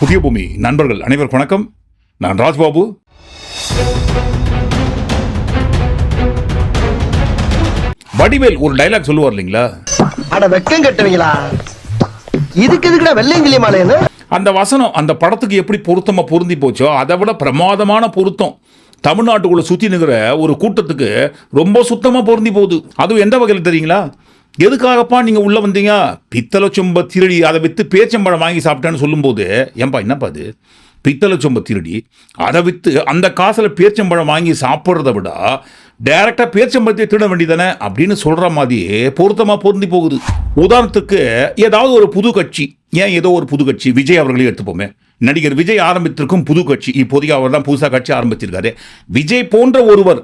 புதிய பூமி. நண்பர்கள் அனைவருக்கும் வணக்கம். நான் ராஜ்பாபு. வடிவேல் ஒரு டைலாக் சொல்லுவார் இல்லைங்களா? அட வெக்கம் கட்டுவீங்களா? இதுக்கு எதுக்குடா வெள்ளையங்கிலி மாலைன்னு? அந்த வசனம் அந்த படத்துக்கு எப்படி பொருத்தமா பொருந்தி போச்சோ அதை விட பிரமாதமான பொருத்தம். தமிழ்நாட்டுக்குள்ள சுத்தி நிற்கிற ஒரு கூட்டத்துக்கு ரொம்ப சுத்தமா பொருந்தி போகுது. அதுவும் எந்த வகையில் தெரியுங்களா? எதுக்காகப்பா நீங்கள் உள்ளே வந்தீங்க? பித்தளை சொம்ப திருடி அதை விற்று பேச்சம்பழம் வாங்கி சாப்பிட்டேன்னு சொல்லும்போது ஏன்பா என்னப்பா அது? பித்தளை சொம்ப திருடி அதை விற்று அந்த காசில் பேச்சம்பழம் வாங்கி சாப்பிட்றத விட டைரக்டா பேச்சம்பழத்தை திருட வேண்டியதானே அப்படின்னு சொல்கிற மாதிரி பொருத்தமாக பொருந்தி போகுது. உதாரணத்துக்கு ஏதாவது ஒரு புது கட்சி ஏன் ஏதோ ஒரு புது கட்சி விஜய் அவர்களையும் எடுத்துப்போமே. நடிகர் விஜய் ஆரம்பித்திருக்கும் புது கட்சி இப்போதைக்கு அவர் தான் புதுசாக கட்சி ஆரம்பிச்சிருக்காரு விஜய் போன்ற ஒருவர்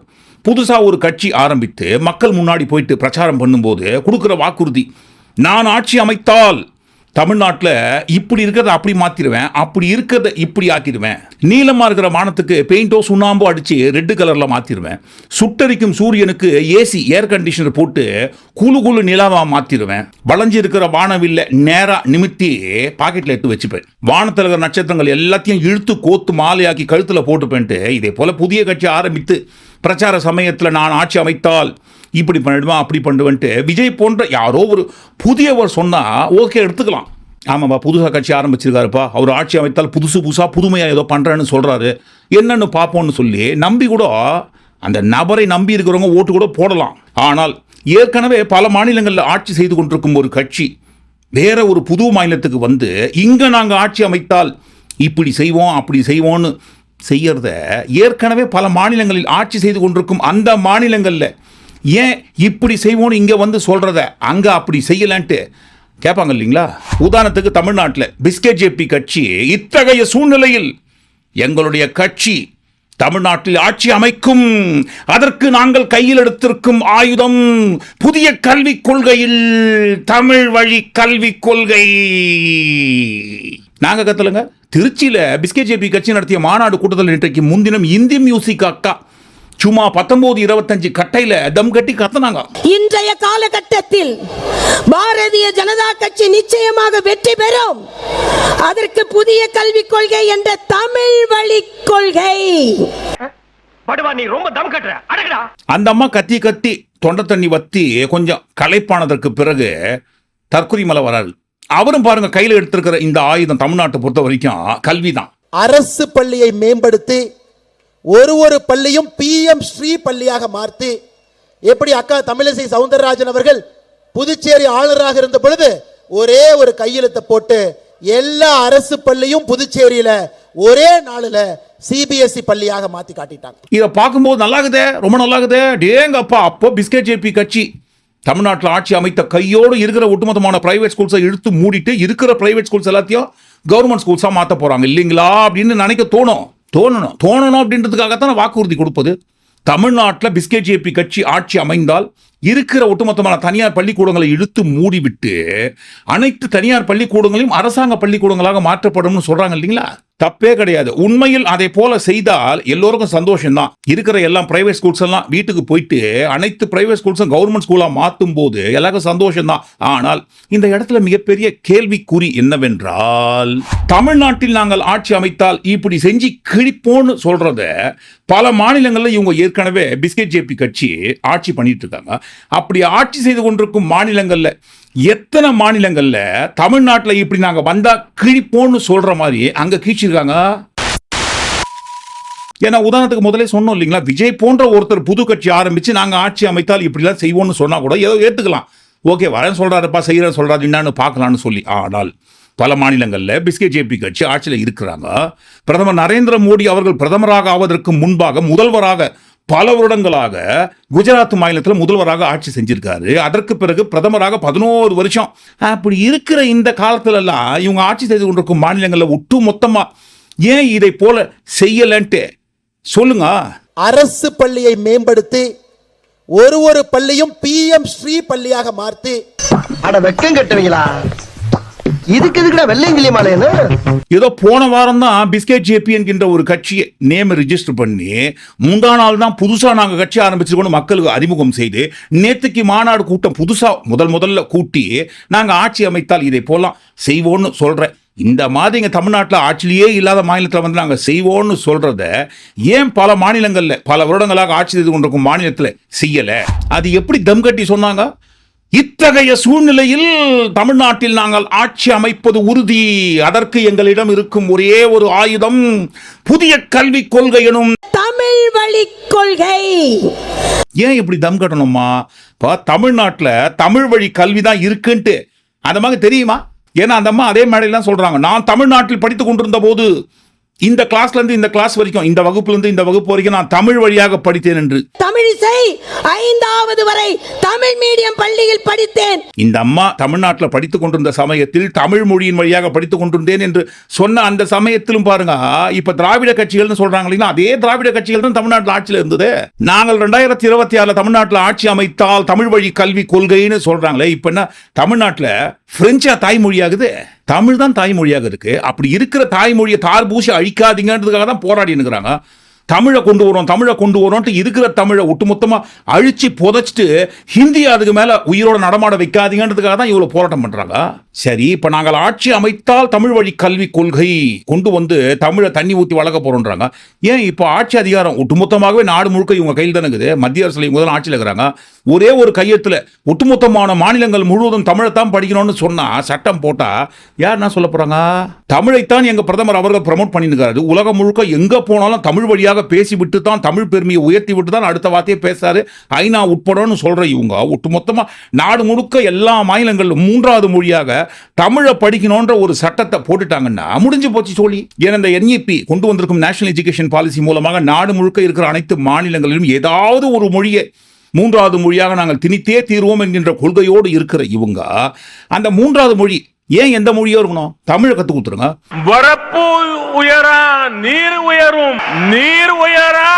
புதுசாக ஒரு கட்சி ஆரம்பித்து மக்கள் முன்னாடி போயிட்டு பிரச்சாரம் பண்ணும்போது கொடுக்குற வாக்குறுதி நான் ஆட்சி அமைத்தால் தமிழ்நாட்டில் இப்படி இருக்கிறத அப்படி மாற்றிடுவேன் அப்படி இருக்கிறத இப்படி ஆக்கிடுவேன். நீளமாக இருக்கிற வானத்துக்கு பெயிண்டோ சுண்ணாம்போ அடித்து ரெட்டு கலரில் மாற்றிடுவேன் சுட்டரிக்கும் சூரியனுக்கு ஏசி ஏர் கண்டிஷனர் போட்டு குழு குழு நிலாவாக மாற்றிடுவேன் வளைஞ்சு இருக்கிற வானவில்லை நேராக நிமித்தி பாக்கெட்டில் எடுத்து வச்சுப்பேன். வானத்தில் இருக்கிற நட்சத்திரங்கள் எல்லாத்தையும் இழுத்து கோத்து மாலையாக்கி கழுத்தில் போட்டுப்பேன்ட்டு இதே போல் புதிய கட்சி ஆரம்பித்து பிரச்சார சமயத்தில் நான் ஆட்சி அமைத்தால் இப்படி பண்ணிடுமா அப்படி பண்ணுவேன்ட்டு விஜய் போன்ற யாரோ ஒரு புதியவர் சொன்னால் ஓகே எடுத்துக்கலாம். ஆமாப்பா புதுசாக கட்சி ஆரம்பிச்சிருக்காருப்பா. அவர் ஆட்சி அமைத்தால் புதுசு புதுசாக புதுமையாக ஏதோ பண்ணுறேன்னு சொல்கிறாரு என்னன்னு பார்ப்போம்னு சொல்லி நம்பி கூட அந்த நபரை நம்பி இருக்கிறவங்க ஓட்டு கூட போடலாம். ஆனால் ஏற்கனவே பல மாநிலங்களில் ஆட்சி செய்து கொண்டிருக்கும் ஒரு கட்சி வேற ஒரு புது மாநிலத்துக்கு வந்து இங்கே நாங்கள் ஆட்சி அமைத்தால் இப்படி செய்வோம் அப்படி செய்வோன்னு செய்யறத ஏற்கனவே பல மாநிலங்களில் ஆட்சி செய்து கொண்டிருக்கும் அந்த மாநிலங்களில் ஏன் இப்படி செய்வோம்னு இங்கே வந்து சொல்கிறத அங்கே அப்படி செய்யலான்ட்டு கேட்பாங்க இல்லைங்களா? உதாரணத்துக்கு தமிழ்நாட்டில் பிஸ்கெட் ஜேபி கட்சி இத்தகைய சூழ்நிலையில் எங்களுடைய கட்சி தமிழ்நாட்டில் ஆட்சி அமைக்கும். அதற்கு நாங்கள் கையில் எடுத்திருக்கும் ஆயுதம் புதிய கல்விக் கொள்கையில் தமிழ் வழி கல்விக் கொள்கை. நாங்க கத்தலுங்க. திருச்சியில பிஸ்கெட் ஜேபி கட்சி நடத்திய மாநாடு கூட்டத்தில் இன்றைக்கு முன்தினம் இந்தி மியூசிக் அக்கா சும்மா பத்தொன்பது இருபத்தஞ்சு கட்டையில தம் கட்டி கத்துனாங்க. இன்றைய காலகட்டத்தில் பாரதிய ஜனதா கட்சி நிச்சயமாக வெற்றி பெறும். அதற்கு புதிய கல்விக் கொள்கை என்ற தமிழ் வழி கொள்கை. அந்த அம்மா கத்தி கத்தி தொண்டை தண்ணி வத்தி கொஞ்சம் களைப்பானதற்கு பிறகு தற்கொலை மலை வராரு அவரும் பாருங்க கையில் எடுத்திருக்கிற இந்த ஆயுதம் தமிழ்நாட்டை பொறுத்த வரைக்கும் கல்வி தான் அரசு பள்ளியை மேம்படுத்தி ஒரு ஒரு பள்ளியும் பிஎம் ஸ்ரீ பள்ளியாக மாற்றி எப்படி அக்கா தமிழிசை சவுந்தரராஜன் அவர்கள் புதுச்சேரி ஆளுநராக இருந்த பொழுது ஒரே ஒரு கையெழுத்தை போட்டு எல்லா அரசு பள்ளியும் புதுச்சேரியில ஒரே நாளில் சிபிஎஸ்இ பள்ளியாக மாத்தி காட்டிட்டாங்க. இதை பார்க்கும்போது நல்லாகுதே ரொம்ப நல்லாகுதே. டேங்கப்பா அப்போ பிஸ்கெட் ஜேபி கட்சி தமிழ்நாட்டில் ஆட்சி அமைத்த கையோடு இருக்கிற ஒட்டுமொத்தமான பிரைவேட் ஸ்கூல்ஸை இழுத்து மூடிட்டு இருக்கிற பிரைவேட் ஸ்கூல்ஸ் எல்லாத்தையும் கவர்மெண்ட் ஸ்கூல்ஸாக மாற்ற போகிறாங்க இல்லைங்களா? அப்படின்னு நினைக்க தோணும். தோணணும். தோணணும் அப்படின்றதுக்காகத்தான் வாக்குறுதி கொடுப்பது? தமிழ்நாட்டில் பிஸ்கெட் ஜேபி கட்சி ஆட்சி அமைந்தால் இருக்கிற ஒட்டுமொத்தமான தனியார் பள்ளிக்கூடங்களை இழுத்து மூடிவிட்டு அனைத்து தனியார் பள்ளிக்கூடங்களையும் அரசாங்க பள்ளிக்கூடங்களாக மாற்றப்படும்னு சொல்றாங்க இல்லைங்களா? தப்பே கிடையாது. உண்மையில் அதை போல செய்தால் எல்லோருக்கும் சந்தோஷம் தான் இருக்கிற எல்லாம் பிரைவேட் ஸ்கூல்ஸ் எல்லாம் வீட்டுக்கு போயிட்டு அனைத்து பிரைவேட் ஸ்கூல்ஸும் கவர்மெண்ட் ஸ்கூலாக மாற்றும் போது எல்லாருக்கும் சந்தோஷம் தான் ஆனால் இந்த இடத்துல மிகப்பெரிய கேள்விக்குறி என்னவென்றால் தமிழ்நாட்டில் நாங்கள் ஆட்சி அமைத்தால் இப்படி செஞ்சு கிழிப்போன்னு சொல்றத பல மாநிலங்களில் இவங்க ஏற்கனவே பிஸ்கெட் ஜேபி கட்சி ஆட்சி பண்ணிட்டு இருக்காங்க. அப்படி ஆட்சி செய்து கொண்டிருக்கும் மாநிலங்களில் எத்தனை மாநிலங்களில் தமிழ்நாட்டில் இப்படி நாங்கள் வந்தால் கிழிப்போன்னு சொல்கிற மாதிரி அங்கே கீழ்ச்சிருக்காங்க ஏன்னா உதாரணத்துக்கு முதல்ல சொன்னோம் இல்லைங்களா? விஜய் போன்ற ஒருத்தர் புது கட்சி ஆரம்பித்து நாங்கள் ஆட்சி அமைத்தால் இப்படிலாம் செய்வோம்னு சொன்னால் கூட ஏதோ ஏற்றுக்கலாம் ஓகே வரேன் சொல்கிறாருப்பா செய்யறேன் சொல்கிறாரு என்னான்னு பார்க்கலான்னு சொல்லி. ஆனால் பல மாநிலங்களில் பிஸ்கே ஜேபி கட்சி ஆட்சியில் இருக்கிறாங்க. பிரதமர் நரேந்திர மோடி அவர்கள் பிரதமராக ஆவதற்கு முன்பாக முதல்வராக பல வருடங்களாக குஜராத் மாநிலத்தில் முதல்வராக ஆட்சி செஞ்சிருக்காரு. அதற்கு பிறகு பிரதமராக பதினோரு வருஷம். அப்படி இருக்கிற இந்த காலத்துல எல்லாம் இவங்க ஆட்சி செய்து கொண்டிருக்கும் மாநிலங்களில் ஒட்டு மொத்தமா ஏன் இதை போல செய்யலன்ட்டு சொல்லுங்க. அரசு பள்ளியை மேம்படுத்தி ஒரு ஒரு பள்ளியும் பிஎம் ஸ்ரீ பள்ளியாக மாற்றி அட வெக்கம் கட்டுவீங்களா? இதுக்கு எதுக்குடா வெள்ளையங்கிலி மாலைன்னு ஏதோ போன வாரம் தான் பிஸ்கெட் ஜேபி என்கின்ற ஒரு கட்சியை நேம் ரிஜிஸ்டர் பண்ணி முந்தா நாள் தான் புதுசாக நாங்கள் கட்சி ஆரம்பிச்சிருக்கோம் மக்களுக்கு அறிமுகம் செய்து நேற்றுக்கு மாநாடு கூட்டம் புதுசாக முதல் முதல்ல கூட்டி நாங்கள் ஆட்சி அமைத்தால் இதை போலாம் செய்வோன்னு சொல்கிறேன் இந்த மாதிரி இங்கே தமிழ்நாட்டில் ஆட்சியிலேயே இல்லாத மாநிலத்தில் வந்து நாங்கள் செய்வோம்னு சொல்கிறத ஏன் பல மாநிலங்களில் பல வருடங்களாக ஆட்சி செய்து கொண்டிருக்கும் மாநிலத்தில் செய்யலை? அது எப்படி தம் கட்டி சொன்னாங்க? இத்தகைய சூழ்நிலையில் தமிழ்நாட்டில் நாங்கள் ஆட்சி அமைப்பது உறுதி. அதற்கு எங்களிடம் இருக்கும் ஒரே ஒரு ஆயுதம் புதிய கல்விக் கொள்கை எனும். தமிழ் வழி கொள்கை. ஏன் இப்படி தம் கட்டணுமா இப்போ தமிழ்நாட்டில் தமிழ் வழி கல்வி தான் இருக்குன்ட்டு. அந்த மாதிரி தெரியுமா? ஏன்னா அந்த அம்மா அதே மேடையெல்லாம் சொல்றாங்க. நான் தமிழ்நாட்டில் படித்து கொண்டிருந்த போது இந்த கிளாஸ்ல இருந்து இந்த கிளாஸ் வரைக்கும் இந்த வகுப்புல இருந்து இந்த வகுப்பு வரைக்கும் நான் தமிழ் வழியாக படித்தேன் என்று. தமிழிசை ஐந்தாவது வரை தமிழ் மீடியம் பள்ளியில் படித்தேன். இந்த அம்மா தமிழ்நாட்டில் படித்துக் கொண்டிருந்த சமயத்தில் தமிழ் மொழியின் வழியாக படித்துக் கொண்டிருந்தேன் என்று சொன்ன அந்த சமயத்திலும் பாருங்க இப்ப திராவிட கட்சிகள்னு சொல்றாங்க இல்லைங்களா? அதே திராவிட கட்சிகள் தான் தமிழ்நாட்டில் ஆட்சியில் இருந்தது. நாங்கள் ரெண்டாயிரத்தி இருபத்தி ஆறுல தமிழ்நாட்டில் ஆட்சி அமைத்தால் தமிழ் வழி கல்வி கொள்கைன்னு சொல்றாங்களே இப்ப என்ன தமிழ்நாட்டில் பிரெஞ்சா தாய்மொழியாகுது? தமிழ் தான் தாய்மொழியாக இருக்கு. அப்படி இருக்கிற தாய்மொழியை தார்பூசி அழிக்காதீங்கன்றதுக்காக தான் போராடி இருக்கிறாங்க தமிழை கொண்டு வரோம் தமிழை கொண்டு வரோன்ட்டு இருக்கிற தமிழை ஒட்டுமொத்தமாக அழித்து புதைச்சிட்டு ஹிந்தி அதுக்கு மேலே உயிரோட நடமாட வைக்காதீங்கன்றதுக்காக தான் இவ்வளோ போராட்டம் பண்ணுறாங்க சரி இப்ப நாங்கள் ஆட்சி அமைத்தால் தமிழ் வழி கல்வி கொள்கை கொண்டு வந்து தமிழை தண்ணி ஊற்றி வளர்க்க போறோன்றாங்க. ஏன் இப்போ ஆட்சி அதிகாரம் ஒட்டுமொத்தமாகவே நாடு முழுக்க இவங்க கையில் தானே இருக்குது? மத்திய அரசுல இவங்க தான் ஆட்சியில் இருக்கிறாங்க. ஒரே ஒரு கையெழுத்துல ஒட்டுமொத்தமான மாநிலங்கள் முழுவதும் தமிழைத்தான் படிக்கணும்னு சொன்னா சட்டம் போட்டா யார் என்ன சொல்ல போறாங்க? தமிழைத்தான் எங்க பிரதமர் அவர்கள் ப்ரமோட் பண்ணியிருக்காரு உலகம் முழுக்க எங்க போனாலும் தமிழ் வழியாக பேசிவிட்டு தான் தமிழ் பெருமையை உயர்த்தி விட்டு தான் அடுத்த வார்த்தையை பேசாரு ஐநா உட்படன்னு சொல்ற இவங்க ஒட்டுமொத்தமா நாடு முழுக்க எல்லா மாநிலங்களிலும் மூன்றாவது மொழியாக தமிழை படிக்கணுன்ற ஒரு சட்டத்தை போட்டுட்டாங்கன்னா முடிஞ்சு போச்சு சொல்லி ஏன்னா இந்த என்இபி கொண்டு வந்திருக்கும் நேஷனல் எஜுகேஷன் பாலிசி மூலமாக நாடு முழுக்க இருக்கிற அனைத்து மாநிலங்களிலும் ஏதாவது ஒரு மொழியை மூன்றாவது மொழியாக நாங்கள் திணித்தே தீர்வோம் என்கின்ற கொள்கையோடு இருக்கிற இவங்க அந்த மூன்றாவது மொழி ஏன் எந்த மொழியோ இருக்கணும்? தமிழை கத்து கொடுத்துருங்க. வரப்பு உயரா நீர் உயரும் நீர் உயரா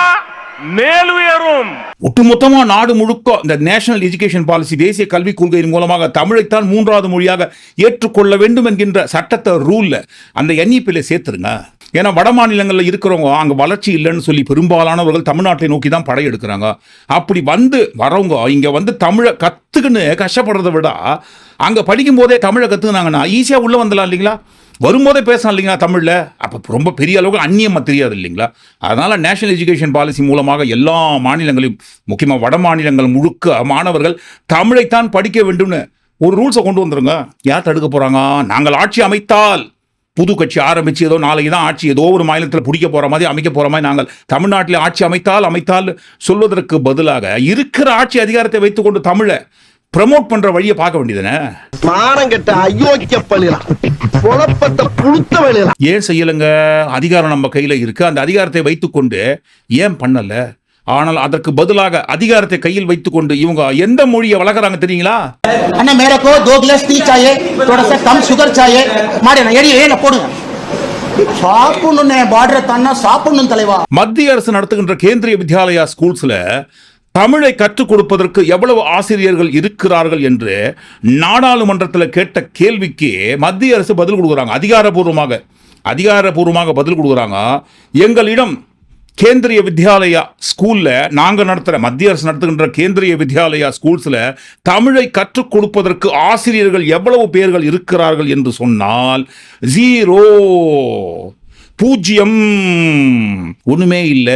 மேலுயரும். ஒட்டுமொத்தமா நாடு முழுக்க இந்த நேஷனல் எஜுகேஷன் பாலிசி தேசிய கல்விக் கொள்கையின் மூலமாக தமிழைத்தான் மூன்றாவது மொழியாக ஏற்றுக்கொள்ள வேண்டும் என்கின்ற சட்டத்தை ரூல்ல அந்த எண்ணிப்பில சேர்த்துருங்க. ஏன்னா வட மாநிலங்களில் இருக்கிறவங்க அங்கே வளர்ச்சி இல்லைன்னு சொல்லி பெரும்பாலானவர்கள் தமிழ்நாட்டை நோக்கி தான் படையெடுக்கிறாங்க அப்படி வந்து வரவங்க இங்கே வந்து தமிழை கற்றுக்குன்னு கஷ்டப்படுறதை விட அங்கே படிக்கும் போதே தமிழை கற்றுக்குனாங்கன்னா ஈஸியாக உள்ளே வந்துடலாம் இல்லைங்களா? வரும்போதே பேசலாம் இல்லைங்களா தமிழில்? அப்போ ரொம்ப பெரிய அளவுக்கு அந்நியமாக தெரியாது இல்லைங்களா? அதனால் நேஷனல் எஜுகேஷன் பாலிசி மூலமாக எல்லா மாநிலங்களையும் முக்கியமாக வட மாநிலங்கள் முழுக்க மாணவர்கள் தமிழைத்தான் படிக்க வேண்டும்னு ஒரு ரூல்ஸை கொண்டு வந்துருங்க. யார் தடுக்க போகிறாங்க நாங்கள் ஆட்சி அமைத்தால் புது கட்சி ஆரம்பிச்சு ஏதோ நாளைக்கு தான் ஆட்சி ஏதோ ஒரு மாநிலத்தில் பிடிக்க போகிற மாதிரி அமைக்க போகிற மாதிரி நாங்கள் தமிழ்நாட்டில் ஆட்சி அமைத்தால் அமைத்தால் சொல்வதற்கு பதிலாக இருக்கிற ஆட்சி அதிகாரத்தை வைத்துக்கொண்டு தமிழை ப்ரமோட் பண்ணுற வழியை பார்க்க வேண்டியதுனே மானம் கெட்ட அயோக்கிய பள்ளிலாம் குழப்பத்தை புழுத்த வழியலாம் ஏன் செய்யலைங்க? அதிகாரம் நம்ம கையில் இருக்கு. அந்த அதிகாரத்தை வைத்துக்கொண்டு ஏன் பண்ணல? ஆனால் அதற்கு பதிலாக அதிகாரத்தை கையில் வைத்துக்கொண்டு இவங்க எந்த மொழியை வளர்க்குறாங்க தெரியுங்களா? அண்ணா மேரே கோ தோ கிளாஸ் டீ சாயே தோட சா கம் சுகர் சாயே. மாடே ஏடி ஏல போடுங்க. மத்திய அரசு நடத்துகின்ற கேந்திரிய வித்யாலயா ஸ்கூல்ஸ்ல தமிழை கற்றுக் கொடுப்பதற்கு எவ்வளவு ஆசிரியர்கள் இருக்கிறார்கள் என்று நாடாளுமன்றத்தில் கேட்ட கேள்விக்கு மத்திய அரசு பதில் கொடுக்குறாங்க. அதிகாரபூர்வமாக அதிகாரபூர்வமாக பதில் கொடுக்குறாங்க. எங்களிடம் கேந்திரிய வித்யாலயா ஸ்கூலில் நாங்கள் நடத்துகிற மத்திய அரசு நடத்துகின்ற கேந்திரிய வித்யாலயா ஸ்கூல்ஸில் தமிழை கற்றுக் கொடுப்பதற்கு ஆசிரியர்கள் எவ்வளவு பேர்கள் இருக்கிறார்கள் என்று சொன்னால் ஜீரோ பூஜ்ஜியம் ஒண்ணுமே இல்ல.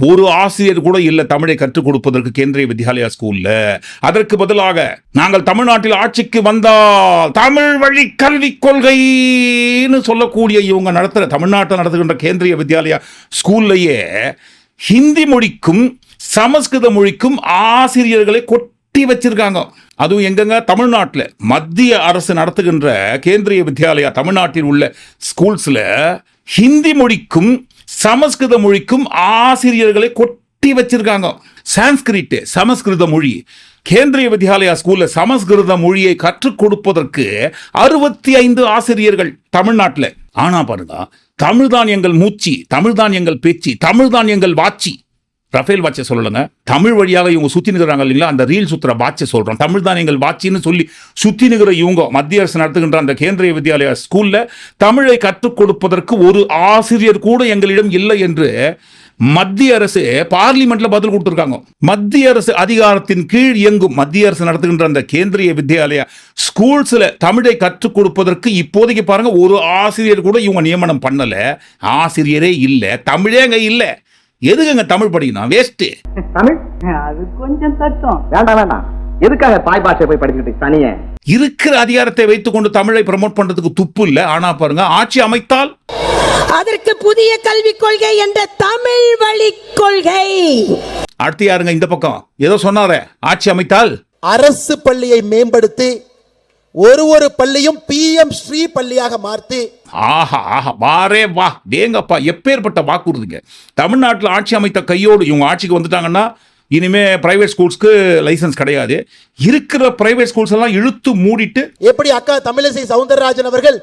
ஒரு ஆசிரியர் கூட இல்ல தமிழை கற்றுக் கொடுப்பதற்கு கேந்திரிய வித்யாலயா ஸ்கூல்ல அதற்கு பதிலாக நாங்கள் தமிழ்நாட்டில் ஆட்சிக்கு வந்தால் தமிழ் வழி கல்விக் கொள்கைன்னு சொல்லக்கூடிய இவங்க நடத்துற தமிழ்நாட்டில் நடத்துகின்ற கேந்திரிய வித்யாலயா ஸ்கூல்லையே ஹிந்தி மொழிக்கும் சமஸ்கிருத மொழிக்கும் ஆசிரியர்களை கொட்டி வச்சிருக்காங்க. அதுவும் எங்கங்க? தமிழ்நாட்டில். மத்திய அரசு நடத்துகின்ற கேந்திரிய வித்யாலயா தமிழ்நாட்டில் உள்ள ஸ்கூல்ஸில் ஹிந்தி மொழிக்கும் சமஸ்கிருத மொழிக்கும் ஆசிரியர்களை கொட்டி வச்சிருக்காங்க. சான்ஸ்கிரிட் சமஸ்கிருத மொழி. கேந்திரிய வித்யாலயா ஸ்கூலில் சமஸ்கிருத மொழியை கற்றுக் கொடுப்பதற்கு அறுபத்தி ஐந்து ஆசிரியர்கள் தமிழ்நாட்டில். ஆனா பாருங்க தமிழ்தான் எங்கள் மூச்சு தமிழ்தான் எங்கள் பேச்சு தமிழ்தான் எங்கள் வாட்சி. ரஃபேல் வாட்சை சொல்லலைங்க. தமிழ் வழியாக இவங்க சுற்றி நிற்கிறாங்க இல்லைங்களா? அந்த ரீல் சுற்றுற வாட்சை சொல்கிறோம் தமிழ் தான் எங்கள் வாட்சின்னு சொல்லி சுற்றி நிற்கிற இவங்க மத்திய அரசு நடத்துகின்ற அந்த கேந்திரிய வித்யாலயா ஸ்கூலில் தமிழை கற்றுக் கொடுப்பதற்கு ஒரு ஆசிரியர் கூட எங்களிடம் இல்லை என்று மத்திய அரசு பார்லிமெண்ட்ல பதில் கொடுத்துருக்காங்க. மத்திய அரசு அதிகாரத்தின் கீழ் இயங்கும் மத்திய அரசு நடத்துகின்ற அந்த கேந்திரிய வித்யாலயா ஸ்கூல்ஸ்ல தமிழை கற்றுக் கொடுப்பதற்கு இப்போதைக்கு பாருங்க ஒரு ஆசிரியர் கூட இவங்க நியமனம் பண்ணல. ஆசிரியரே இல்லை. தமிழே இல்லை. எதுக்குங்க தமிழ் படிக்கணும்? வேஸ்ட் தமிழ்? அது கொஞ்சம் தட்டும் வேண்டாம் வேண்டாம். எதுக்காக தாய் பாஷை போய் படிச்சுக்கிட்டு தனியே? இருக்கிற அதிகாரத்தை வைத்துக்கொண்டு தமிழை ப்ரமோட் பண்றதுக்கு துப்பு இல்ல. ஆனா பாருங்க ஆட்சி அமைத்தால் அதற்கு புதிய கல்விக் கொள்கை என்ற தமிழ் வழி கொள்கை. அடுத்து யாருங்க இந்த பக்கம்? ஏதோ சொன்னாரே ஆட்சி அமைத்தால் அரசு பள்ளியை மேம்படுத்தி ஒரு ஒரு பள்ளியும் பிஎம் ஸ்ரீ பள்ளியாக மாற்றி ஆஹா ஆஹா வாரே வா. டேங்கப்பா எப்பேற்பட்ட வாக்குறுதிங்க? தமிழ்நாட்டில் ஆட்சி அமைத்த கையோடு இவங்க ஆட்சிக்கு வந்துட்டாங்கன்னா இனிமே பிரைவேட் ஸ்கூல்ஸ்க்கு லைசன்ஸ் கிடையாது. இருக்கிற பிரைவேட் ஸ்கூல்ஸ் எல்லாம் இழுத்து மூடிட்டு எப்படி அக்கா தமிழிசை சவுந்தரராஜன் அவர்கள்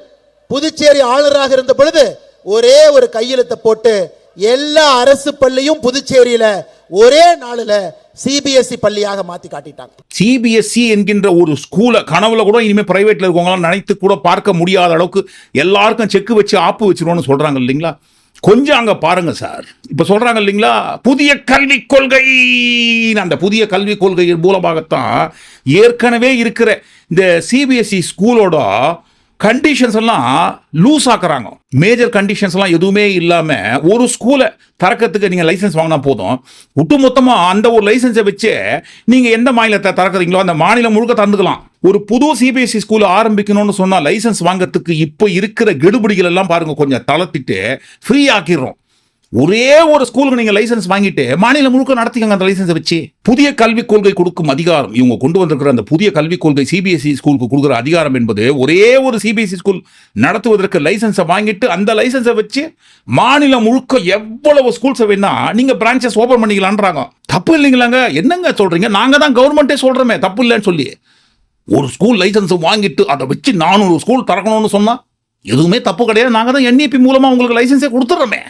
புதுச்சேரி ஆளுநராக இருந்த பொழுது ஒரே ஒரு கையெழுத்தை போட்டு எல்லா அரசு பள்ளியும் புதுச்சேரியில ஒரே நாளில் சிபிஎஸ்இ பள்ளியாக மாத்தி காட்டிட்டாங்க. சிபிஎஸ்சி என்கின்ற ஒரு ஸ்கூலை கனவுல கூட இனிமே பிரைவேட்ல இருக்கவங்களாம் நினைத்து கூட பார்க்க முடியாத அளவுக்கு எல்லாருக்கும் செக்கு வச்சு ஆப்பு வச்சிருவோம்னு சொல்றாங்க இல்லைங்களா? கொஞ்சம் அங்கே பாருங்க சார். இப்போ சொல்கிறாங்க இல்லைங்களா? புதிய கல்விக் கொள்கை. அந்த புதிய கல்விக் கொள்கை மூலமாகத்தான் ஏற்கனவே இருக்கிற இந்த சிபிஎஸ்இ ஸ்கூலோட கண்டிஷன்ஸ் எல்லாம் லூஸ் ஆக்குறாங்க. மேஜர் கண்டிஷன்ஸ் எல்லாம் எதுவுமே இல்லாமல் ஒரு ஸ்கூலை திறக்கிறதுக்கு நீங்கள் லைசன்ஸ் வாங்கினா போதும். ஒட்டுமொத்தமாக அந்த ஒரு லைசன்ஸை வச்சு நீங்கள் எந்த மாநிலத்தை திறக்கிறீங்களோ அந்த மாநிலம் முழுக்க தந்துக்கலாம் ஒரு புது சிபிஎஸ்சி ஸ்கூல் ஆரம்பிக்கணும்னு சொன்னால் லைசன்ஸ் வாங்குறதுக்கு இப்போ இருக்கிற கெடுபிடிகள் எல்லாம் பாருங்கள் கொஞ்சம் தளர்த்திட்டு ஃப்ரீ ஆக்கிடுறோம். ஒரே ஒரு ஸ்கூலுக்கு நீங்க லைசன்ஸ் வாங்கிட்டு மாநிலம் முழுக்க நடத்திக்கங்க அந்த லைசன்ஸை வச்சு புதிய கல்விக் கொள்கை கொடுக்கும் அதிகாரம். இவங்க கொண்டு வந்திருக்கிற அந்த புதிய கல்விக் கொள்கை சிபிஎஸ்இ ஸ்கூலுக்கு கொடுக்குற அதிகாரம் என்பது ஒரே ஒரு சிபிஎஸ்இ ஸ்கூல் நடத்துவதற்கு லைசன்ஸை வாங்கிட்டு அந்த லைசன்ஸை வச்சு மாநிலம் முழுக்க எவ்வளவு ஸ்கூல்ஸை வேணா நீங்க பிரான்ச்சஸ் ஓபன் பண்ணிக்கலான்றாங்க. தப்பு இல்லைங்களாங்க? என்னங்க சொல்றீங்க? நாங்க தான் கவர்மெண்ட்டே சொல்றோமே தப்பு இல்லைன்னு சொல்லி. ஒரு ஸ்கூல் லைசன்ஸ் வாங்கிட்டு அதை வச்சு நானூறு ஸ்கூல் திறக்கணும்னு சொன்னா எதுவுமே தப்பு கிடையாது. நாங்கள் தான் என்இபி மூலமாக உங்களுக்கு லைசன்ஸே கொடுத்துட்றோமே.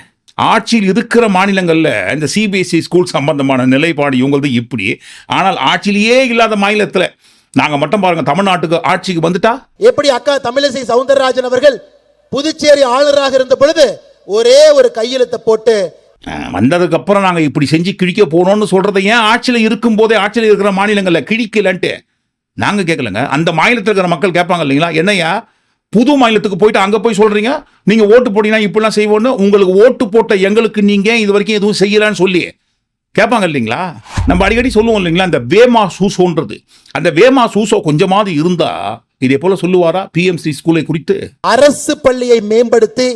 ஆட்சியில் இருக்கிற மாநிலங்கள்ல இந்த சிபிஎஸ்இ ஸ்கூல் சம்பந்தமான நிலைப்பாடு இவங்களது இப்படி. ஆனால் ஆட்சியிலேயே இல்லாத மாநிலத்துல நாங்க மட்டும் பாருங்க தமிழ்நாட்டுக்கு ஆட்சிக்கு வந்துட்டா? எப்படி அக்கா தமிழிசை சவுந்தரராஜன் அவர்கள் புதுச்சேரி ஆளுநராக இருந்த பொழுது ஒரே ஒரு கையெழுத்தை போட்டு அஹ், வந்ததுக்கு அப்புறம் நாங்க இப்படி செஞ்சு கிழிக்க போனோம்னு சொல்றதை ஏன் ஆட்சியில் இருக்கும் போதே ஆட்சியில் இருக்கிற மாநிலங்கள்ல கிழிக்கலன்ட்டு? நாங்க கேட்கலங்க அந்த மாநிலத்தில் இருக்கிற மக்கள் கேட்பாங்க இல்லைங்களா? என்னையா புது மாநிலத்துக்கு போயிட்டு அங்க போய் சொல்றீங்க? நீங்க ஓட்டு போட்டீங்கன்னா இப்படிலாம் செய்வோன்னு உங்களுக்கு ஓட்டு போட்ட எங்களுக்கு நீங்க இது வரைக்கும் எதுவும் செய்யலன்னு சொல்லி கேட்பாங்க இல்லைங்களா? நம்ம அடிக்கடி சொல்லுவோம் இல்லைங்களா? அந்த வேமா சூசோன்றது. அந்த வேமா சூசோ கொஞ்சமாவது இருந்தா இதே போல சொல்லுவாரா? பிஎம்சி ஸ்கூலை குறித்து. அரசு பள்ளியை மேம்படுத்தி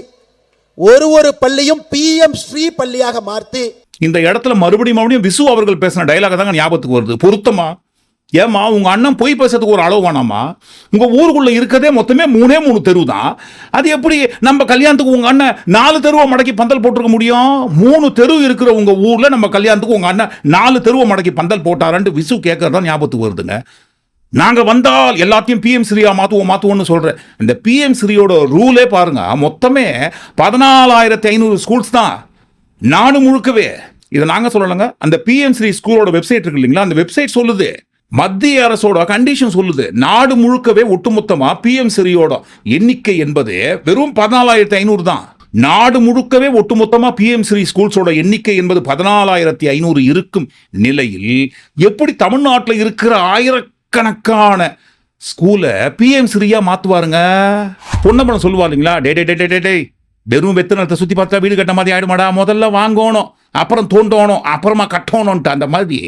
ஒரு ஒரு பள்ளியும் பிஎம் ஸ்ரீ பள்ளியாக மாற்றி இந்த இடத்துல மறுபடியும் மறுபடியும் விசு அவர்கள் பேசின டயலாக தாங்க ஞாபகத்துக்கு வருது. பொருத்தமா? ஏமா உங்கள் அண்ணன் போய் பேசுறதுக்கு ஒரு அளவு வேணாமா உங்கள் ஊருக்குள்ளே இருக்கதே மொத்தமே மூணே மூணு தெரு தான் அது எப்படி நம்ம கல்யாணத்துக்கு உங்கள் அண்ணன் நாலு தெருவை மடக்கி பந்தல் போட்டிருக்க முடியும்? மூணு தெரு இருக்கிற உங்கள் ஊரில் நம்ம கல்யாணத்துக்கு உங்கள் அண்ணன் நாலு தெருவை மடக்கி பந்தல் போட்டாரன்ட்டு விசு கேட்கறதா ஞாபகத்துக்கு வருதுங்க. நாங்கள் வந்தால் எல்லாத்தையும் பிஎம் ஸ்ரீயா மாற்றுவோம் மாற்றுவோம்னு சொல்கிறேன் இந்த பிஎம் ஸ்ரீயோட ரூலே பாருங்கள் மொத்தமே பதினாலாயிரத்தி ஐநூறு ஸ்கூல்ஸ் தான். நாடு முழுக்கவே. இதை நாங்கள் சொல்லலைங்க. அந்த பிஎம் ஸ்ரீ ஸ்கூலோட வெப்சைட் இருக்கு இல்லைங்களா? அந்த வெப்சைட் சொல்லுது. மத்திய அரசோட கண்டிஷன் சொல்லுது. நாடு முழுக்கவே ஒட்டுமொத்தமா பிஎம் சிறியோட எண்ணிக்கை என்பது வெறும் பதினாலாயிரத்தி ஐநூறு தான். நாடு முழுக்கவே ஒட்டுமொத்தமா பிஎம் ஸ்ரீ ஸ்கூல்ஸோட எண்ணிக்கை என்பது பதினாலாயிரத்தி ஐநூறு இருக்கும் நிலையில் எப்படி தமிழ்நாட்டில் இருக்கிற ஆயிரக்கணக்கான ஸ்கூலை பிஎம் ஸ்ரீயா மாத்துவாருங்க? பொன்னம்பலம் சொல்லுவா இல்லைங்களா? டே டே டே டே, டே டே வெறும் வெத்தனத்தை சுற்றி பார்த்தா வீடு கட்ட மாதிரி ஆயிடுமாடா? முதல்ல வாங்கணும் அப்புறம் தோண்டணும் அப்புறமா கட்டணும்ன்ட்டு அந்த மாதிரி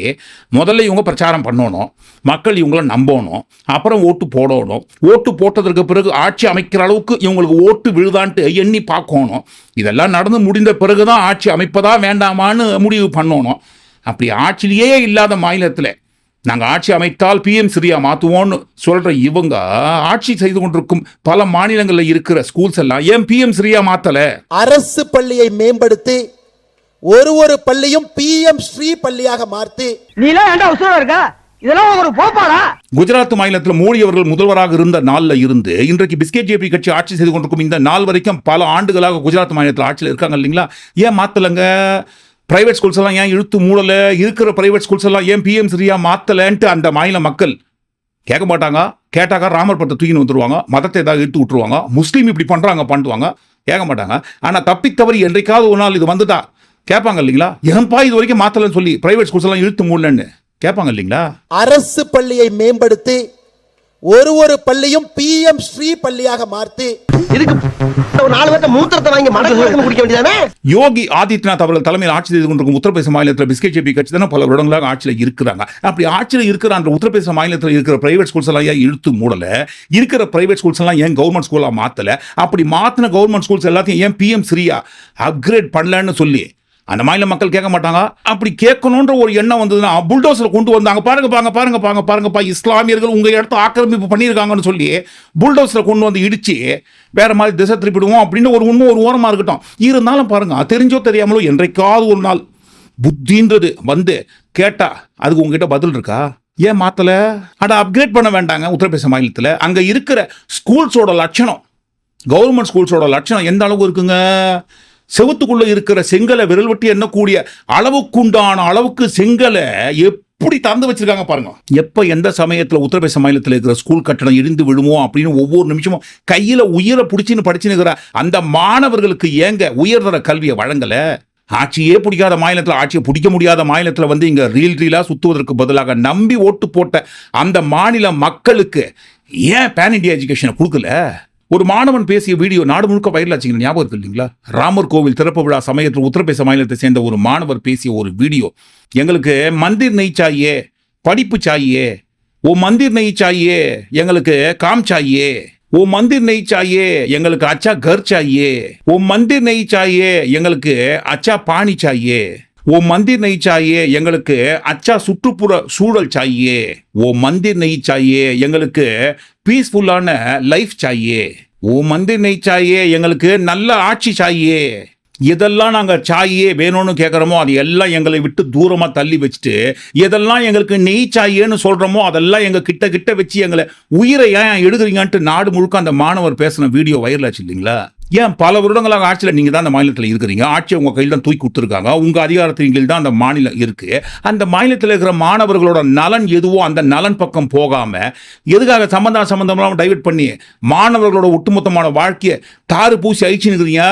முதல்ல இவங்க பிரச்சாரம் பண்ணணும் மக்கள் இவங்கள நம்பணும் அப்புறம் ஓட்டு போடணும். ஓட்டு போட்டதற்கு பிறகு ஆட்சி அமைக்கிற அளவுக்கு இவங்களுக்கு ஓட்டு விழுதான்ட்டு எண்ணி பார்க்கணும். இதெல்லாம் நடந்து முடிந்த பிறகு தான் ஆட்சி அமைப்பதா வேண்டாமான்னு முடிவு பண்ணணும். அப்படி ஆட்சியிலேயே இல்லாத மாநிலத்தில் நாங்கள் ஆட்சி அமைத்தால் பிஎம் சிரியா மாற்றுவோம்னு சொல்கிற இவங்க ஆட்சி செய்து கொண்டிருக்கும் பல மாநிலங்களில் இருக்கிற ஸ்கூல்ஸ் எல்லாம் ஏன் பிஎம் சிரியா மாற்றலை அரசு பள்ளியை மேம்படுத்தி ஒரு ஒரு பள்ளியும் பிஎம் ஸ்ரீ பள்ளியாக மாற்றி. குஜராத் மாநிலத்தில் மோடி அவர்கள் முதல்வராக இருந்த நாளில் இருந்து இன்றைக்கு பிஸ்கெட் ஜேபி கட்சி ஆட்சி செய்து கொண்டிருக்கும் இந்த நாள் வரைக்கும் பல ஆண்டுகளாக குஜராத் மாநிலத்தில் ஆட்சியில் இருக்காங்க இல்லைங்களா? ஏன் மாத்தலைங்க? பிரைவேட் ஸ்கூல்ஸ் எல்லாம் ஏன் இழுத்து மூடலை? இருக்கிற பிரைவேட் ஸ்கூல்ஸ் எல்லாம் ஏன் பிஎம் சரியா மாற்றலைன்ட்டு அந்த மாநில மக்கள் கேட்க மாட்டாங்க. கேட்டாக்கா ராமர் படத்தை தூக்கின்னு வந்துருவாங்க. மதத்தை ஏதாவது இழுத்து விட்டுருவாங்க. முஸ்லீம் இப்படி பண்ணுறாங்க பண்ணுவாங்க கேட்க மாட்டாங்க. ஆனால் தப்பித்தவறி தவறி என்றைக்காவது ஒரு நாள் இது வந்துட்டா கேட்பாங்க இல்லைங்களா? ஏன்பா இது வரைக்கும் மாத்தலன்னு சொல்லி பிரைவேட் ஸ்கூல்ஸ் எல்லாம் இழுத்து மூடலன்னு? கேட்பாங்க இல்லைங்களா? அரசு பள்ளியை மேம்படுத்தி ஒரு ஒரு பள்ளியும் பிஎம் ஸ்ரீ பள்ளியாக மாற்றி இதுக்கு ஒரு நாலு பேர்த்த மூத்திரத்தை வாங்கி மடக்கு மடக்கு குடிக்க வேண்டியதானே? யோகி ஆதித்யநாத் அவர்கள் தலைமையில் ஆட்சி செய்து கொண்டிருக்கும் உத்தரப்பிரதேச மாநிலத்தில் பிஸ்கெட் ஜேபி கட்சி தானே பல வருடங்களாக ஆட்சியில் இருக்கிறாங்க. அப்படி ஆட்சியில் இருக்கிற அந்த உத்தரப்பிரதேச மாநிலத்தில் இருக்கிற பிரைவேட் ஸ்கூல்ஸ் எல்லாம் ஏன் இழுத்து மூடல? இருக்கிற பிரைவேட் ஸ்கூல்ஸ் எல்லாம் ஏன் கவர்மெண்ட் ஸ்கூலா மாத்தல? அப்படி மாத்தின கவர்மெண்ட் ஸ்கூல்ஸ் எல்லாத்தையும் ஏன் பிஎம் ஸ்ரீயா அப்கிரேட் பண்ணலன்னு சொல்லி அந்த மாநில மக்கள் கேட்க மாட்டாங்க. அப்படி கேட்கணுன்ற ஒரு எண்ணம் வந்ததுன்னா புல்டோசர் கொண்டு வந்தாங்க. பாருங்க பாருங்க பாருங்க பாருங்க பாருங்கப்பா இஸ்லாமியர்கள் உங்கள் இடத்த ஆக்கிரமிப்பு பண்ணியிருக்காங்கன்னு சொல்லி புல்டோசரை கொண்டு வந்து இடிச்சு வேற மாதிரி திசை திருப்பிடுவோம் அப்படின்னு ஒரு உண்மை ஒரு ஓரமாக இருக்கட்டும். இருந்தாலும் பாருங்க தெரிஞ்சோ தெரியாமலோ என்றைக்காவது ஒரு நாள் புத்தின்றது வந்து கேட்டா அதுக்கு உங்ககிட்ட பதில் இருக்கா? ஏன் மாத்தல? அட அப்கிரேட் பண்ண வேண்டாங்க உத்தரப்பிரதேச மாநிலத்தில். அங்கே இருக்கிற ஸ்கூல்ஸோட லட்சணம் கவர்மெண்ட் ஸ்கூல்ஸோட லட்சணம் எந்த அளவுக்கு இருக்குங்க? செவத்துக்குள்ளே இருக்கிற செங்கலை விரல் வெட்டி எண்ணக்கூடிய அளவுக்குண்டான அளவுக்கு செங்கலை எப்படி திறந்து வச்சிருக்காங்க பாருங்க. எப்போ எந்த சமயத்தில் உத்தரப்பிரதேச மாநிலத்தில் இருக்கிற ஸ்கூல் கட்டணம் இடிந்து விழுமோ அப்படின்னு ஒவ்வொரு நிமிஷமும் கையில் உயிரை பிடிச்சின்னு படிச்சுன்னு அந்த மாணவர்களுக்கு ஏங்க உயர்தர கல்வியை வழங்கலை? ஆட்சியே பிடிக்காத மாநிலத்தில் ஆட்சியை பிடிக்க முடியாத மாநிலத்தில் வந்து இங்கே ரீல் ரீலாக சுற்றுவதற்கு பதிலாக நம்பி ஓட்டு போட்ட அந்த மாநில மக்களுக்கு ஏன் பேன் இண்டியா எஜுகேஷனை கொடுக்கல? ஒரு மாணவன் பேசிய வீடியோ நாடு முழுக்க வைரலாச்சிங்க ஞாபகம் இருக்கு இல்லைங்களா? ராமர் கோவில் திறப்பு விழா சமயத்தில் உத்தரப்பிரதேச மாநிலத்தை சேர்ந்த ஒரு மாணவர் பேசிய ஒரு வீடியோ. எங்களுக்கு மந்திர் நெய் சாயே படிப்பு சாயே ஓ மந்திர் நெய் சாயே எங்களுக்கு காம் சாயே ஓ மந்திர் நெய் சாயே எங்களுக்கு அச்சா கர் சாயே ஓ மந்திர் நெய் சாயே எங்களுக்கு அச்சா பாணி சாயே ஓ மந்திர் நெய் சாயே எங்களுக்கு அச்சா சுற்றுப்புற சூழல் சாயே. ஓ மந்திர் நெய் சாயே எங்களுக்கு பீஸ்ஃபுல்லான லைஃப் சாயே. ஓ மந்திர் நெய் சாயே எங்களுக்கு நல்ல ஆட்சி சாயே. எதெல்லாம் நாங்கள் சாயே வேணும்னு கேட்குறோமோ அது எல்லாம் எங்களை விட்டு தூரமாக தள்ளி வச்சுட்டு எதெல்லாம் எங்களுக்கு நெய் சாயேன்னு சொல்கிறோமோ அதெல்லாம் எங்கள் கிட்ட கிட்ட வச்சு எங்களை உயிரை ஏன் எடுக்கிறீங்கன்ட்டு நாடு முழுக்க அந்த மாணவர் பேசின வீடியோ வைரல் ஆச்சு இல்லைங்களா? ஏன் பல வருடங்களாக ஆட்சியில் நீங்கள் தான் அந்த மாநிலத்தில் இருக்கிறீங்க? ஆட்சி உங்கள் கையில் தான் தூக்கி கொடுத்துருக்காங்க. உங்கள் அதிகாரத்தின் கீழ் தான் அந்த மாநிலம் இருக்குது அந்த மாநிலத்தில் இருக்கிற மாணவர்களோட நலன் எதுவோ அந்த நலன் பக்கம் போகாமல் எதுக்காக சம்பந்தம் சம்பந்தமெல்லாம் டைவெர்ட் பண்ணி மாணவர்களோட ஒட்டுமொத்தமான வாழ்க்கையை தாறு பூசி அழிச்சுனுக்கிறீங்க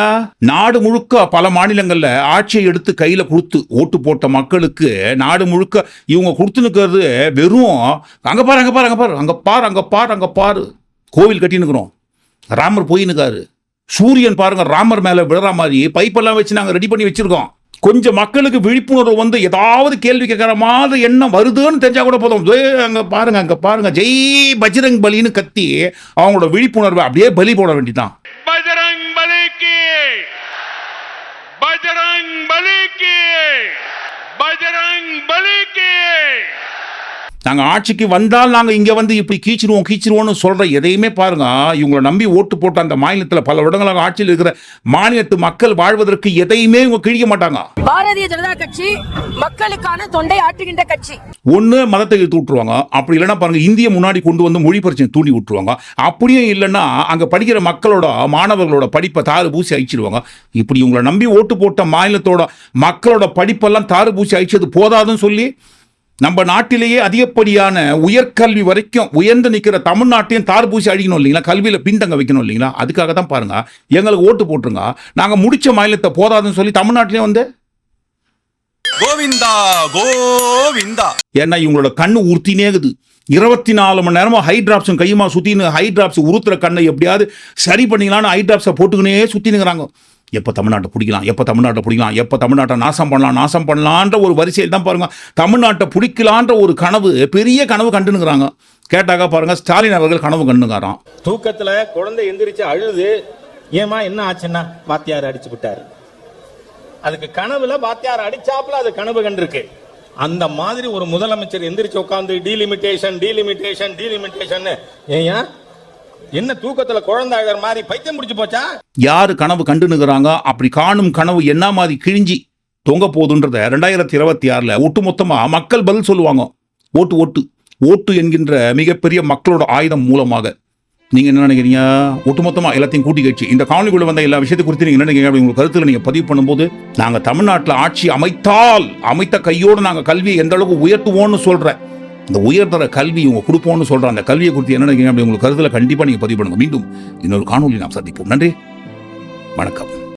நாடு முழுக்க பல மாநிலங்களில் ஆட்சியை எடுத்து கையில் கொடுத்து ஓட்டு போட்ட மக்களுக்கு நாடு முழுக்க இவங்க கொடுத்துனுக்கிறது வெறும் அங்கே பாரு அங்கே பாரு அங்கே பாரு அங்கே பாரு அங்கே பாரு அங்கே பாரு. கோவில் கட்டினுக்கிறோம் ராமர் போயினுக்காரு சூரியன் பாருங்க ராமர் மேலே விழுற மாதிரி. பைப்பெல்லாம் வச்சு நாங்கள் ரெடி பண்ணி வச்சுருக்கோம். கொஞ்சம் மக்களுக்கு விழிப்புணர்வு வந்து ஏதாவது கேள்வி கேட்குற மாதிரி எண்ணம் வருதுன்னு தெரிஞ்சால் கூட போதும். அங்கே பாருங்க அங்கே பாருங்க. ஜெய் பஜ்ரங் பலின்னு கத்தி அவங்களோட விழிப்புணர்வை அப்படியே பலி போட வேண்டிதான் பஜ்ரங் பலிக்கு! பஜ்ரங் பலிக்கு! நாங்கள் ஆட்சிக்கு வந்தால் நாங்கள் இங்கே வந்து இப்படி கீச்சிருவோம் கீச்சிருவோம்னு சொல்கிற எதையுமே பாருங்க. இவங்களை நம்பி ஓட்டு போட்ட அந்த மாநிலத்தில் பல இடங்களாக ஆட்சியில் இருக்கிற மாநிலத்து மக்கள் வாழ்வதற்கு எதையுமே இவங்க கிழிக்க மாட்டாங்க. பாரதிய ஜனதா கட்சி மக்களுக்கான தொண்டை ஆற்றுகின்ற கட்சி. ஒன்று மதத்தை இழுத்து விட்டுருவாங்க. அப்படி இல்லைன்னா பாருங்க இந்திய முன்னாடி கொண்டு வந்து மொழி பிரச்சனை தூண்டி விட்டுருவாங்க. அப்படியும் இல்லைன்னா அங்கே படிக்கிற மக்களோட மாணவர்களோட படிப்பை தாறு பூசி அழிச்சிடுவாங்க இப்படி இவங்களை நம்பி ஓட்டு போட்ட மாநிலத்தோட மக்களோட படிப்பெல்லாம் தாறு பூசி அழிச்சது போதாதுன்னு சொல்லி நம்ம நாட்டிலேயே அதிகப்படியான உயர்கல்வி வரைக்கும் உயர்ந்து நிற்கிற தமிழ்நாட்டையும் தார் பூசி அழிக்கணும் இல்லைங்களா? கல்வியில் பின்தங்க வைக்கணும் இல்லைங்களா? அதுக்காக தான் பாருங்க. எங்களுக்கு ஓட்டு போட்டுருங்க. நாங்கள் முடிச்ச மாநிலத்தை போதாதுன்னு சொல்லி தமிழ்நாட்டிலே வந்து கோவிந்தா கோவிந்தா. ஏன்னா இவங்களோட கண்ணு உறுத்தினேகுது இருபத்தி நாலு மணி நேரமா ஹை டிராப்ஸும் கையுமா சுத்தின்னு ஹை டிராப்ஸ் உறுத்துற கண்ணை எப்படியாவது சரி பண்ணிக்கலாம்னு ஹை டிராப்ஸை போட்டுக்கினே சுத்தினுங்கிறாங்க எப்போ தமிழ்நாட்டை பிடிக்கலாம் எப்போ தமிழ்நாட்டை பிடிக்கலாம் எப்போ தமிழ்நாட்டை நாசம் பண்ணலாம் நாசம் பண்ணலான்ற ஒரு வரிசையில் தான் பாருங்கள் தமிழ்நாட்டை பிடிக்கலான்ற ஒரு கனவு பெரிய கனவு கண்டுனுங்கிறாங்க கேட்டாக்கா பாருங்கள் ஸ்டாலின் அவர்கள் கனவு கண்டுங்கிறான் தூக்கத்தில் குழந்தை எந்திரிச்சு அழுது ஏமா என்ன ஆச்சுன்னா? வாத்தியார் அடிச்சு விட்டார். அதுக்கு கனவுல வாத்தியார் அடிச்சாப்புல அது கனவு கண்டிருக்கு. அந்த மாதிரி ஒரு முதலமைச்சர் எந்திரிச்சு உட்காந்து டீலிமிட்டேஷன் டீலிமிட்டேஷன் டீலிமிட்டேஷன் ஏன் என்ன தூக்கத்துல குழந்தை மாதிரி பைத்தியம் முடிச்சு போச்சா? யாரு கனவு கண்டுனுங்கிறாங்க அப்படி காணும் கனவு என்ன மாதிரி கிழிஞ்சி தொங்க போகுதுன்றத ரெண்டாயிரத்தி இருபத்தி ஆறில் ஒட்டுமொத்தமாக மக்கள் பதில் சொல்லுவாங்க. ஓட்டு ஓட்டு. ஓட்டு என்கின்ற மிகப்பெரிய மக்களோட ஆயுதம் மூலமாக. நீங்க என்ன நினைக்கிறீங்க? ஒட்டுமொத்தமா எல்லாத்தையும் கூட்டி கட்சி இந்த காணொலிக்குள்ள வந்த எல்லா விஷயத்தை குறித்து நீங்க என்ன நினைக்கிறீங்க? அப்படி உங்க கருத்துல நீங்க பதிவு பண்ணும்போது நாங்க தமிழ்நாட்டில் ஆட்சி அமைத்தால் அமைத்த கையோடு நாங்க கல்வியை எந்த அளவுக்கு உயர்த்துவோம்னு சொல்றேன். இந்த உயர்தர கல்வி இவங்க கொடுப்போம்னு சொல்ற அந்த கல்வியை குறித்து என்ன நினைக்கிறீங்க அப்படி உங்களுக்கு கருத்துல கண்டிப்பா நீங்க பதிவு பண்ணுங்க. மீண்டும் இன்னொரு காணொலி நாம் சந்திப்போம். நன்றி. வணக்கம்.